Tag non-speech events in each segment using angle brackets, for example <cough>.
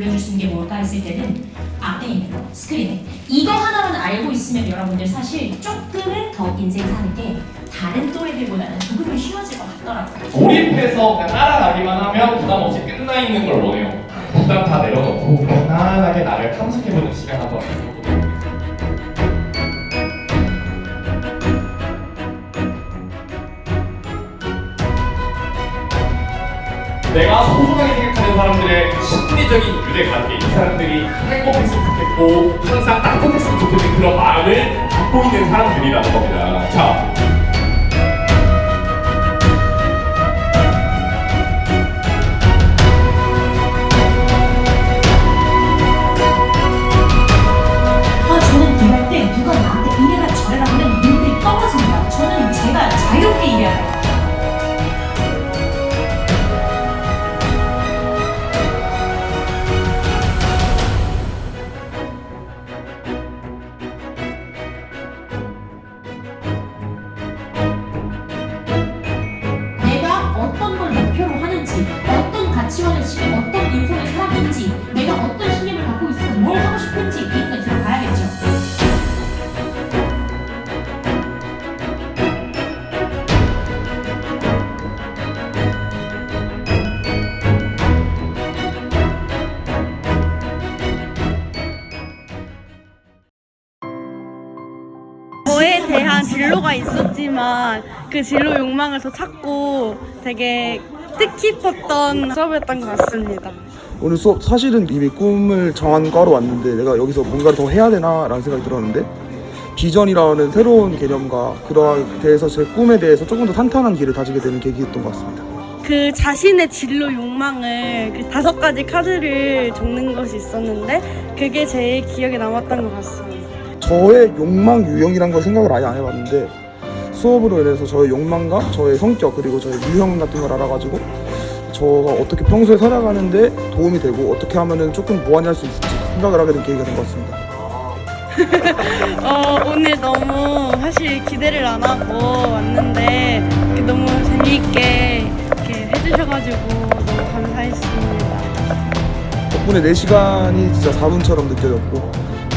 게 뭘까 했을 때는 앞에 있는 거, 스크린. 이거 하나만 알고 있으면 여러분들 사실 조금은 더 인생 사는 게 다른 또래들보다는 조금은 쉬워질 것 같더라고요. 몰입해서 따라가기만 하면 부담 없이 끝나 있는 걸 원해요. 부담 다 내려놓고 편안하게 나를 탐색해보는 시간 한번 가져보도록 내가 소중하게 생각하는 사람들의 심리적인 유대 관계 이 사람들이 행복했으면 좋겠고 항상 따뜻했으면 좋겠는 그런 마음을 갖고 있는 사람들이라는 겁니다. 자, 목표로 하는지, 어떤 가치관을 지금 어떤 인생을 살아가는지, 내가 어떤 신념을 갖고 있어서 뭘 하고 싶은지 이런 걸 들어봐야겠죠. 저에 대한 진로가 있었지만 그 진로 욕망을 더 찾고 되게 뜻깊었던 수업이었던 것 같습니다. 오늘 수업 사실은 이미 꿈을 정한 과로 왔는데 내가 여기서 뭔가를 더 해야 되나라는 생각이 들었는데 비전이라는 새로운 개념과 그러한 대해서 제 꿈에 대해서 조금 더 탄탄한 길을 다지게 되는 계기였던 것 같습니다. 그 자신의 진로 욕망을 그 다섯 가지 카드를 적는 것이 있었는데 그게 제일 기억에 남았던 것 같습니다. 저의 욕망 유형이란 걸 생각을 아예 안 해봤는데 수업으로 인해서 저의 욕망과 저의 성격 그리고 저의 유형 같은 걸 알아가지고 저가 어떻게 평소에 살아가는데 도움이 되고 어떻게 하면은 조금 보완할 수 있을지 생각을 하게 된 계기가 된 것 같습니다. <laughs> 어, 오늘 너무 사실 기대를 안 하고 왔는데 이렇게 너무 재미있게 이렇게 해주셔가지고 너무 감사했습니다. 덕분에 4시간이 진짜 4분처럼 느껴졌고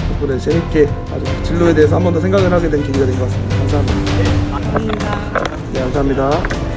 덕분에 재밌게 아주 진로에 대해서 한 번 더 생각을 하게 된 계기가 된 것 같습니다. 감사합니다. 감사합니다. 네, 감사합니다.